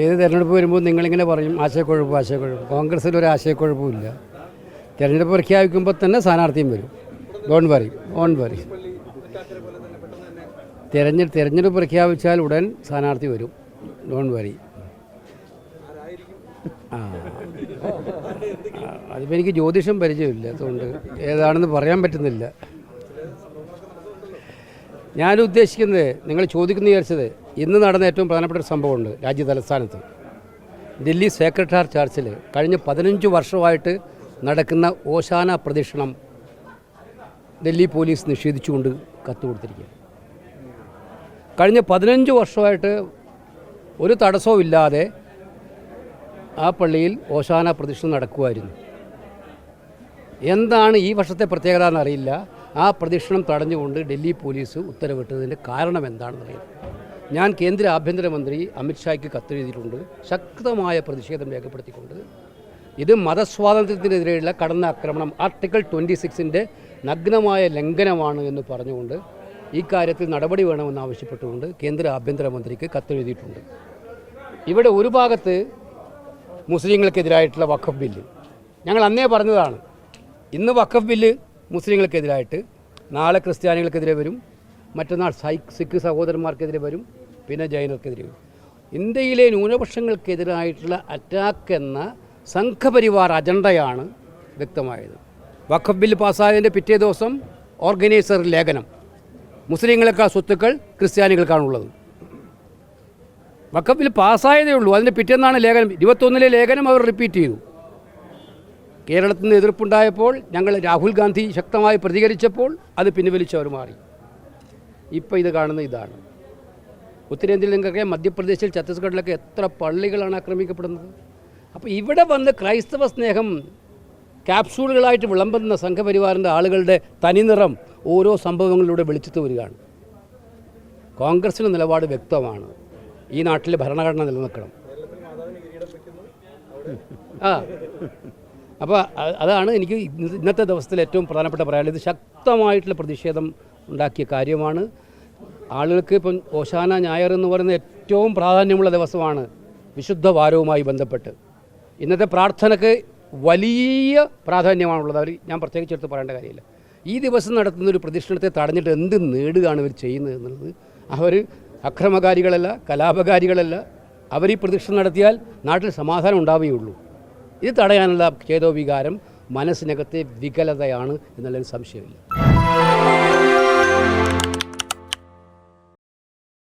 ഏത് തിരഞ്ഞെടുപ്പ് വരുമ്പോൾ നിങ്ങളിങ്ങനെ പറയും ആശയക്കുഴപ്പം ആശയക്കുഴപ്പം. കോൺഗ്രസ്സിൽ ഒരു ആശയക്കുഴപ്പവും ഇല്ല തിരഞ്ഞെടുപ്പ് പ്രഖ്യാപിക്കുമ്പോൾ തന്നെ സ്ഥാനാർത്ഥിയും വരും. ഡോൺ വറി ഓൺ വറി തിരഞ്ഞെടുപ്പ് തിരഞ്ഞെടുപ്പ് പ്രഖ്യാപിച്ചാൽ ഉടൻ സ്ഥാനാർത്ഥി വരും. ഡോൺ വറി ആ, അതിപ്പോൾ എനിക്ക് ജ്യോതിഷം പരിചയമില്ല. അതുകൊണ്ട് ഏതാണെന്ന് പറയാൻ പറ്റുന്നില്ല. ഞാൻ ഉദ്ദേശിക്കുന്നത് നിങ്ങൾ ചോദിക്കുന്ന വിചാരിച്ചത് ഇന്ന് നടന്ന ഏറ്റവും പ്രധാനപ്പെട്ട ഒരു സംഭവമുണ്ട് രാജ്യ തലസ്ഥാനത്ത് ഡൽഹി സേക്രട്ടാർ ചർച്ചിൽ കഴിഞ്ഞ പതിനഞ്ച് വർഷമായിട്ട് നടക്കുന്ന ഓശാന പ്രദക്ഷിണം ഡൽഹി പോലീസ് നിഷേധിച്ചുകൊണ്ട് കത്ത് കൊടുത്തിരിക്കുക കഴിഞ്ഞ പതിനഞ്ച് വർഷമായിട്ട് ഒരു തടസ്സവും ഇല്ലാതെ ആ പള്ളിയിൽ ഓശാന പ്രദക്ഷിണം നടക്കുമായിരുന്നു. എന്താണ് ഈ വർഷത്തെ പ്രത്യേകത എന്നറിയില്ല. ആ പ്രദക്ഷിണം തടഞ്ഞുകൊണ്ട് ഡൽഹി പോലീസ് ഉത്തരവിട്ടതിന്റെ കാരണം എന്താണെന്നറിയില്ല. ഞാൻ കേന്ദ്ര ആഭ്യന്തരമന്ത്രി അമിത്ഷായ്ക്ക് കത്തെഴുതിയിട്ടുണ്ട്. ശക്തമായ പ്രതിഷേധം രേഖപ്പെടുത്തിക്കൊണ്ട്. ഇത് മതസ്വാതന്ത്ര്യത്തിനെതിരെയുള്ള കടന്ന ആക്രമണം ആർട്ടിക്കിൾ ട്വന്റി സിക്സിന്റെ നഗ്നമായ ലംഘനമാണ് എന്ന് പറഞ്ഞുകൊണ്ട് ഈ കാര്യത്തിൽ നടപടി വേണമെന്ന് ആവശ്യപ്പെട്ടുകൊണ്ട് കേന്ദ്ര ആഭ്യന്തരമന്ത്രിക്ക് കത്തെഴുതിയിട്ടുണ്ട്. ഇവിടെ ഒരു ഭാഗത്ത് മുസ്ലിങ്ങൾക്കെതിരായിട്ടുള്ള വഖഫ് ബില്ല്. ഞങ്ങൾ അന്നേ പറഞ്ഞതാണ് ഇന്ന് വഖഫ് ബില്ല് മുസ്ലിങ്ങൾക്കെതിരായിട്ട് നാളെ ക്രിസ്ത്യാനികൾക്കെതിരെ വരും മറ്റന്നാൾ സിഖ് സഹോദരന്മാർക്കെതിരെ വരും പിന്നെ ജൈനർക്കെതിരെ വരും. ഇന്ത്യയിലെ ന്യൂനപക്ഷങ്ങൾക്കെതിരായിട്ടുള്ള അറ്റാക്ക് എന്ന സംഘപരിവാർ അജണ്ടയാണ് വ്യക്തമായത്. വഖഫ് ബില്ല് പാസ്സായതിന്റെ പിറ്റേ ദിവസം ഓർഗനൈസർ ലേഖനം. മുസ്ലിങ്ങളെക്കാൾ സ്വത്തുക്കൾ ക്രിസ്ത്യാനികൾക്കാണുള്ളത്. വഖഫ് ബില്ല് പാസ്സായതേ ഉള്ളൂ. അതിന്റെ പിറ്റേന്നാണ് ലേഖനം. ഇരുപത്തൊന്നിലെ ലേഖനം അവർ റിപ്പീറ്റ് ചെയ്തു. കേരളത്തിൽ നിന്ന് എതിർപ്പുണ്ടായപ്പോൾ ഞങ്ങൾ രാഹുൽ ഗാന്ധി ശക്തമായി പ്രതികരിച്ചപ്പോൾ അത് പിൻവലിച്ചവർ മാറി. ഇപ്പോൾ ഇത് കാണുന്ന ഇതാണ്. ഉത്തരേന്ത്യയിൽ നിങ്ങൾക്കറിയാം മധ്യപ്രദേശിൽ ഛത്തീസ്ഗഡിലൊക്കെ എത്ര പള്ളികളാണ് ആക്രമിക്കപ്പെടുന്നത്? അപ്പോൾ ഇവിടെ വന്ന് ക്രൈസ്തവ സ്നേഹം ക്യാപ്സൂളുകളായിട്ട് വിളമ്പുന്ന സംഘപരിവാറിന്റെ ആളുകളുടെ തനിനിറം ഓരോ സംഭവങ്ങളിലൂടെ വെളിച്ചത്ത് വരികയാണ്. കോൺഗ്രസിന്റെ നിലപാട് വ്യക്തമാണ്. ഈ നാട്ടിൽ ഭരണഘടന നിലനിൽക്കണം. ആ. അപ്പോൾ അതാണ് എനിക്ക് ഇന്നത്തെ ദിവസത്തിൽ ഏറ്റവും പ്രധാനപ്പെട്ട പറയാനുള്ളത്. ശക്തമായിട്ടുള്ള പ്രതിഷേധം ഉണ്ടാക്കിയ കാര്യമാണ്. ആളുകൾക്ക് ഇപ്പം ഓശാന ഞായർ എന്ന് പറയുന്ന ഏറ്റവും പ്രാധാന്യമുള്ള ദിവസമാണ് വിശുദ്ധ വാരവുമായി ബന്ധപ്പെട്ട്. ഇന്നത്തെ പ്രാർത്ഥനയ്ക്ക് വലിയ പ്രാധാന്യമാണുള്ളത്. അവർ ഞാൻ പ്രത്യേകിച്ച് എടുത്ത് പറയേണ്ട കാര്യമില്ല. ഈ ദിവസം നടത്തുന്ന ഒരു പ്രതിഷ്ഠത്തെ തടഞ്ഞിട്ട് എന്ത് നേടുകയാണ് ഇവർ ചെയ്യുന്നത് എന്നുള്ളത് അവർ അക്രമകാരികളല്ല കലാപകാരികളല്ല. അവർ ഈ പ്രതിഷ്ഠ നടത്തിയാൽ നാട്ടിൽ സമാധാനം ഉണ്ടാവുകയുള്ളൂ. ഇത് തടയാനുള്ള ഖേദോവികാരം മനസ്സിനകത്തെ വികലതയാണ് എന്നുള്ളതിന് സംശയമില്ല.